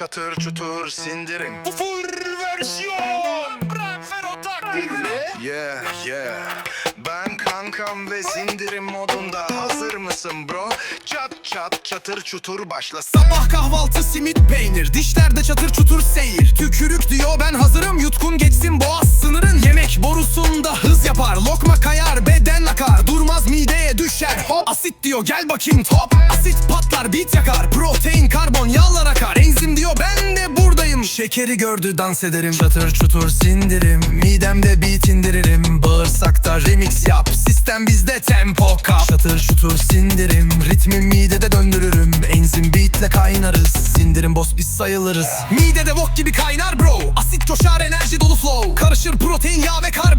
çatır çutur sindirim Full versiyon. Renfero taktiğiyle Yeah yeah. Ben kankam ve sindirim modunda Hazır mısın bro? Çat çat çatır çutur başlasın Sabah kahvaltı simit peynir. Dişlerde çatır çutur seyir. Tükürük diyor ben hazırım. Yutkun geçsin boğaz sınırın. Yemek borusunda hız yapar. Lokma kayar beden akar. Durmaz mideye düşer. Hop. Asit diyor gel bakayım top. Asit patlar bit yakar. Protein Şekeri gördü dans ederim. Çatır çutur sindirim Midemde beat indiririm. Bağırsakta remix yap Sistem bizde tempo kap. Çatır çutur sindirim Ritmi midede döndürürüm. Enzim beatle kaynarız Sindirim boss biz sayılırız. Midede bok gibi kaynar bro Asit coşar enerji dolu flow. Karışır protein yağ ve karbon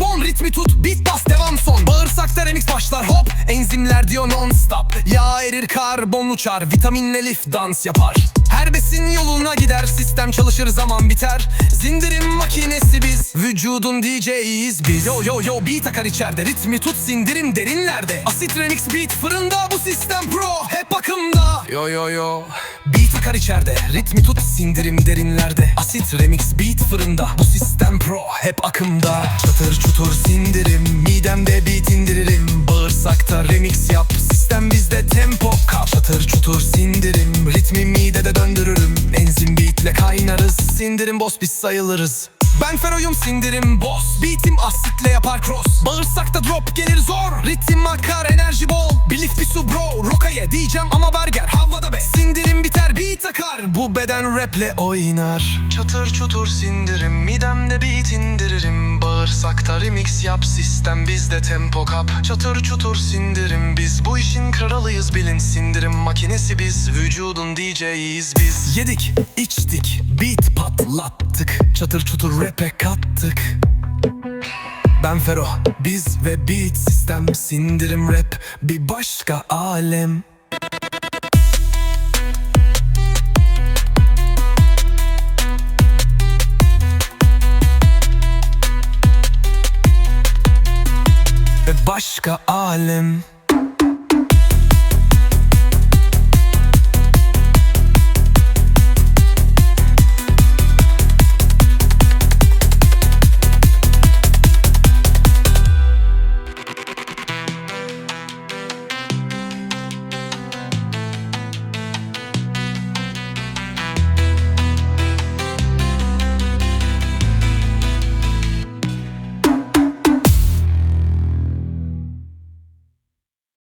Enzimler diyor non stop Yağ erir karbon uçar Vitaminle lif dans yapar. Her besin yoluna gider Sistem çalışır zaman biter. Zindirim makinesi biz Vücudun DJ'iyiz biz. Yo yo yo beat akar içeride Ritmi tut sindirim derinlerde. Asit remix beat fırında Bu sistem pro hep akımda Yo yo yo. Beat akar içeride Ritmi tut sindirim derinlerde. Asit remix beat fırında Bu sistem pro hep akımda. Çatır çutur sindirim Midemde beat indiririm Bağırsakta remix yap Sistem bizde tempo. Kap çutur sindirim Ritmi midede döndürürüm. Enzim beatle kaynarız Sindirim boss biz sayılırız. Ben feroyum sindirim boss. Beatim asitle yapar cross. Bağırsakta drop gelir zor. Ritim akar enerji bol. Bilif bir su bro. Rokaya diyeceğim ama burger havada be. Sindirim biter beat akar. Bu beden raple oynar. Çatır çutur sindirim Midemde beat indiririm Bağırsakta remix yap Sistem bizde tempo kap. Çatır çutur sindirim Biz. Bu işin kralıyız bilin Sindirim makinesi biz Vücudun DJ'iyiz biz. Yedik içtik Beat patlattık. Çatır çutur rap'e kattık. Ben Fero, biz ve beat sistem. Sindirim rap bir başka alem Başka alem